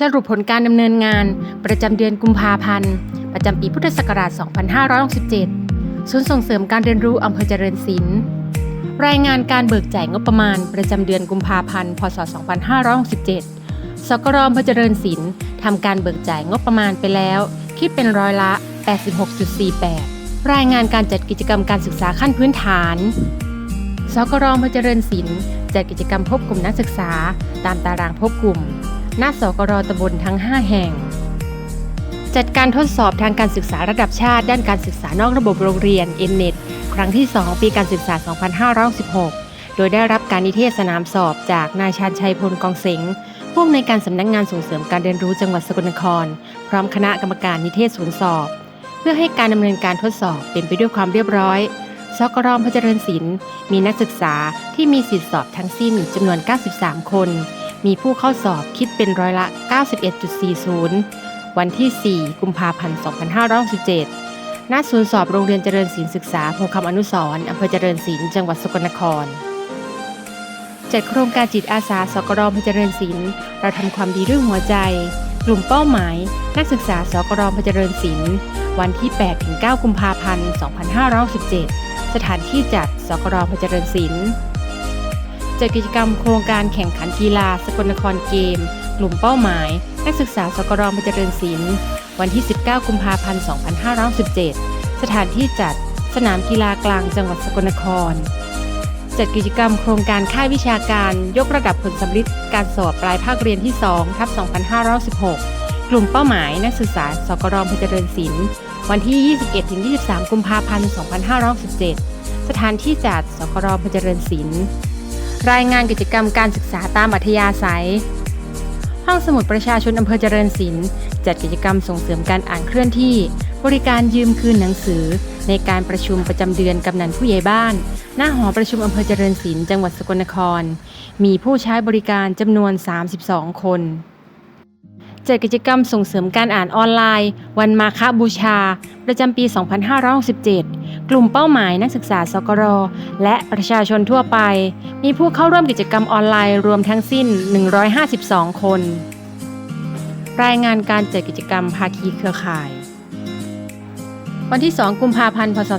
สรุปผลการดำเนินงาน ประจำเดือนกุมภาพันธ์ ประจำปีพุทธศักราช 2567 ศูนย์ส่งเสริมการเรียนรู้อำเภอเจริญศิลป์รายงานการเบิกจ่ายงบประมาณ ประจำเดือนกุมภาพันธ์ พศ 2567 สกรอำเภอเจริญศิลป์ทำการเบิกจ่ายงบประมาณไปแล้ว คิดเป็นร้อยละ 86.48 รายงานการจัดกิจกรรมการศึกษาขั้นพื้นฐานสกรอำเภอเจริญศิลป์จัดกิจกรรมพบกลุ่มนักศึกษา ตามตารางพบกลุ่ม หน้าสกรตำบลทั้ง 5 แห่ง จัดการทดสอบทางการศึกษาระดับชาติ ด้านการศึกษานอกระบบโรงเรียน m n e t ครั้งที่ 2 ปีการศึกษา 2516 โดยได้รับการนิเทศสนามสอบจากนายชาญชัยพลกองเสงผู้อำนวยการสำนักงานส่งเสริมการเรียนรู้จังหวัดสกลนคร พร้อมคณะกรรมการนิเทศศูนย์สอบ เพื่อให้การดำเนินการทดสอบเป็นไปด้วยความเรียบร้อยสกรพเจริญศิลป์มีนักศึกษาที่มีสิทธิสอบทั้งสิ้นจำนวน 93 คน มีผู้เข้าสอบคิดเป็นร้อยละ 91.40 วันที่ 4 กุมภาพันธ์ 2567 ณ ศูนย์สอบโรงเรียนเจริญศิลป์ศึกษาโพคำอนุสร์อำเภอเจริญศิลป์ จังหวัดสกลนคร จัดโครงการจิตอาสาสกรพเจริญศิลป์ เราทำความดีด้วยหัวใจ กลุ่มเป้าหมาย นักศึกษาสกรพเจริญศิลป์ วันที่ 8-9 กุมภาพันธ์ 2567 สถานที่จัดสกรพเจริญศิลป์ จัดกิจกรรมโครงการแข่งขันกีฬาสกลนครเกม กลุ่มเป้าหมาย นักศึกษาสกรพเจริญศิลป์วันที่ 19 กุมภาพันธ์ 2517 สถานที่จัดสนามกีฬากลางจังหวัดสกลนคร จัดกิจกรรมโครงการค่ายวิชาการยกระดับผลสำลิดการสอบปลายภาคเรียนที่2ทับ2516 กลุ่มเป้าหมายนักศึกษาสกรพเจริญศิลป์วันที่ 21-23 กุมภาพันธ์ 2567สถานที่จัดสกรพเจริญศิลป์ รายงานกิจกรรมการศึกษาตามอัธยาศัย ห้องสมุดประชาชนอำเภอเจริญศิลป์จัดกิจกรรมส่งเสริมการอ่านเคลื่อนที่ บริการยืมคืนหนังสือ ในการประชุมประจำเดือนกำนันผู้ใหญ่บ้าน หน้าหอประชุมอำเภอเจริญศิลป์จังหวัดสกลนคร มีผู้ใช้บริการจำนวน 32 คน จัดกิจกรรมส่งเสริมการอ่านออนไลน์ วันมาฆบูชา ประจำปี 2567 กลุ่มเป้าหมายนักศึกษาสกรและประชาชนทั่วไป มีผู้เข้าร่วมกิจกรรมออนไลน์รวมทั้งสิ้น 152 คน รายงานการจัดกิจกรรมภาคีเครือข่าย วันที่ 2 กุมภาพันธ์ พศ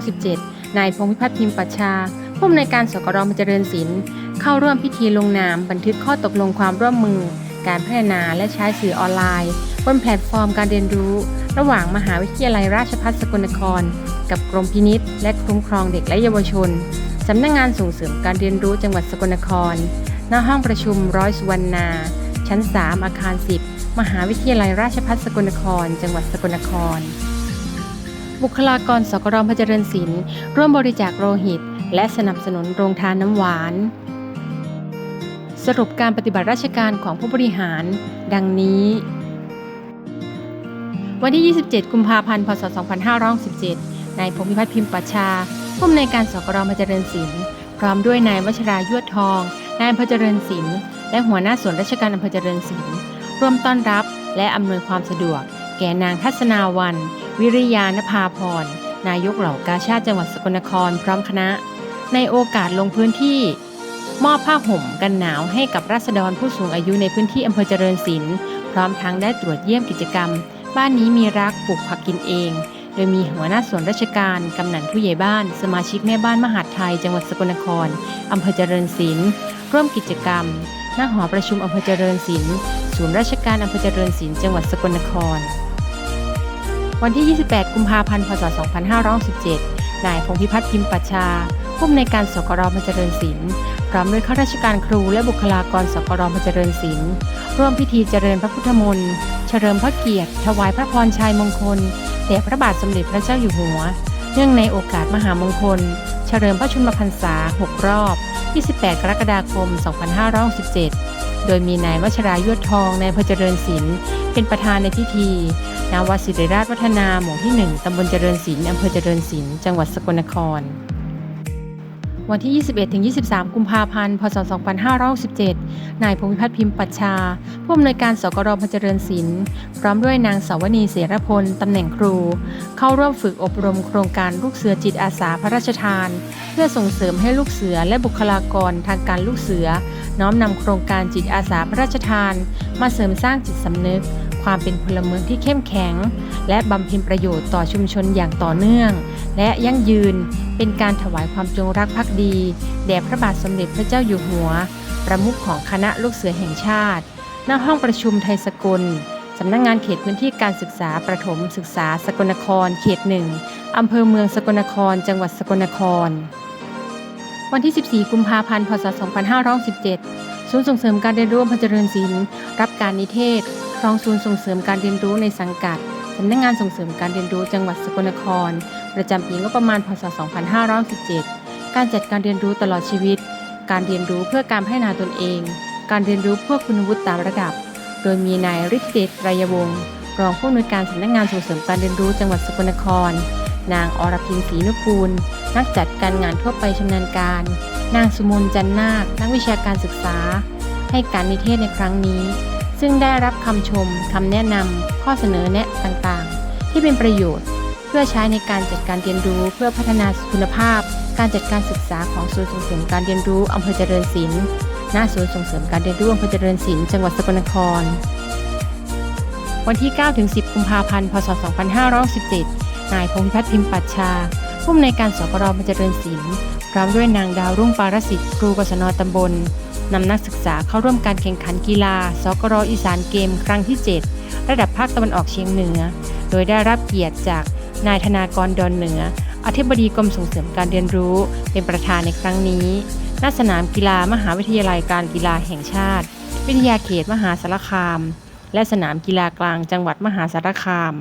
2517นายพงพิพัฒน์พิมพ์ปัชชาผู้อำนวยการสกรมเจริญศิลป์เข้าร่วมพิธีลงนามบันทึกข้อตกลงความร่วมมือ การพัฒนาและใช้สื่อออนไลน์ บนแพลตฟอร์มการเรียนรู้ ระหว่างมหาวิทยาลัยราชภัฏสกลนคร กับกรมพินิษฐ์และคุ้มครองเด็กและเยาวชนสำนักงงานส่งเสริมการเรียนรู้จังหวัดสกลนครหน้าห้องประชุมร้อยสุวรรณา ชั้น 3 อาคาร 10 มหาวิทยาลัยราชภัฏสกลนคร จังหวัดสกลนคร บุคลากรสกรมพเจริญศิลป์ร่วมบริจาคโลหิต และสนับสนุนโรงทานน้ำหวาน สรุปการปฏิบัติราชการของผู้บริหาร ดังนี้ วันที่ 27 กุมภาพันธ์ พศ 2567นายพงพิพัฒน์พิมพ์ปัชชาผู้อำนวยการสกรพเจริญศิลป์พร้อมด้วยนายวชรายวดทอง นายอำเภอเจริญศิลป์และหัวหน้าส่วนราชการอำเภอเจริญศิลป์ร่วมต้อนรับและอำนวยความสะดวก แก่นางทัศนาวัน วิริยานภาพรนายกเหล่ากาชาติจังหวัดสกลนครพร้อมคณะ ในโอกาสลงพื้นที่ มอบผ้าห่มกันหนาวให้กับราษฎรผู้สูงอายุในพื้นที่อำเภอเจริญศิลป์ พร้อมทั้งได้ตรวจเยี่ยมกิจกรรม บ้านนี้มีรักปลูกผักกินเอง โดยมีหัวหน้าส่วนราชการ กำนันผู้ใหญ่บ้าน สมาชิกแม่บ้านมหาดไทย จังหวัดสกลนครอำเภอเจริญศิลป์ร่วมกิจกรรมหน้าหอประชุมอำเภอเจริญศิลป์ศูนย์ราชการอำเภอเจริญศิลป์จังหวัดสกลนคร วันที่ 28 กุมภาพันธ์ พศ 2517นายพงพิพัฒน์พิมพ์ปัชชาผู้อำนวยการสกรมเจริญศิลป์ พร้อมด้วยข้าราชการครูและบุคลากรสกรมเจริญศิลป์ร่วมพิธีเจริญพระพุทธมนต์เฉลิมพระเกียรติ ถวายพระพรชัยมงคลแด่พระบาทสมเด็จพระเจ้าอยู่หัว เนื่องในโอกาสมหามงคล เฉลิมพระชนมพรรษา 6 รอบ 28 กรกฎาคม 2567 โดยมีนายวชรายวดทองในายอำเภอเจริญศิลป์เป็นประธานในพิธีณวัดศิริราชวัฒนาหมู่ที่ 1 ตำบลเจริญศิลป์อำเภอเจริญศิลป์ จังหวัดสกลนคร วันที่ 21-23 กุมภาพันธ์ พศ 2567 นายพงพิพัฒน์พิมพ์ปัชชา ผู้อำนวยการสกรพเจริญศิลป์พร้อมด้วยนางสาวนีเสรพล ตำแหน่งครู เข้าร่วมฝึกอบรมโครงการลูกเสือจิตอาสาพระราชทาน เพื่อส่งเสริมให้ลูกเสือและบุคลากรทางการลูกเสือ น้อมนำโครงการจิตอาสาพระราชทาน มาเสริมสร้างจิตสำนึก ความเป็นพลเมืองที่เข้มแข็ง และบำเพ็ญประโยชน์ต่อชุมชนอย่างต่อเนื่อง และยั่งยืนเป็นการถวายความจงรักภักดี แด่พระบาทสมเด็จพระเจ้าอยู่หัว ประมุขของคณะลูกเสือแห่งชาติ ณ ห้องประชุมไทยสกล สำนักงงานเขตพื้นที่การศึกษาประถมศึกษาสกลนคร เขตหนึ่งอำเภอเมืองสกลนคร จังหวัดสกลนคร วันที่ 14 กุมภาพันธ์ พศ 2517 ศูนย์ส่งเสริมการเรียนรู้อำเภอเจริญศิลป์รับการนิเทศ รองศูนย์ส่งเสริมการเรียนรู้ในสังกัด สำนักงงานส่งเสริมการเรียนรู้จังหวัดสกลนคร ประจำปีงบประมาณพศ 2517 การจัดการเรียนรู้ตลอดชีวิต การเรียนรู้เพื่อการพัฒนาตนเอง การเรียนรู้เพื่อคุณวุฒิตามระดับ โดยมีนายฤทธิเดชไรยวงศ์รองผู้อำนวยการสำนักงานส่งเสริมการเรียนรู้จังหวัดสกลนคร นางอรพินศรีนุกูล นักจัดการงานทั่วไปชำนาญการ นางสุมนจันนาค นักวิชาการศึกษา ให้การนิเทศในครั้งนี้ ซึ่งได้รับคำชมคำแนะนำข้อเสนอแนะต่างๆ ที่เป็นประโยชน์ เพื่อใช้ในการจัดการเรียนรู้เพื่อพัฒนาคุณภาพ การจัดการศึกษาของศูนย์ส่งเสริมการเรียนรู้อำเภอเจริญศิลป์ณศูนย์ส่งเสริมการเรียนรู้อำเภอเจริญศิลป์จังหวัดสกลนคร วันที่ 9-10 กุมภาพันธ์ พศ 2517 นายพงษ์พัฒน์พิมพ์ปัชชา ผู้อำนวยการสกรอำเภอเจริญศิลป์พร้อมด้วยนางดาวรุ่งปารสิทธิ์ครูกศนตำบล นำนักศึกษาเข้าร่วมการแข่งขันกีฬาสกรอีสานเกม ครั้งที่ 7 ระดับภาคตะวันออกเฉียงเหนือ โดยได้รับเกียรติจากนายธนากรดอนเหนือ อธิบดีกรมส่งเสริมการเรียนรู้ เป็นประธานในครั้งนี้ณสนามกีฬามหาวิทยาลัยการกีฬาแห่งชาติ วิทยาเขตมหาสารคาม และสนามกีฬากลางจังหวัดมหาสารคาม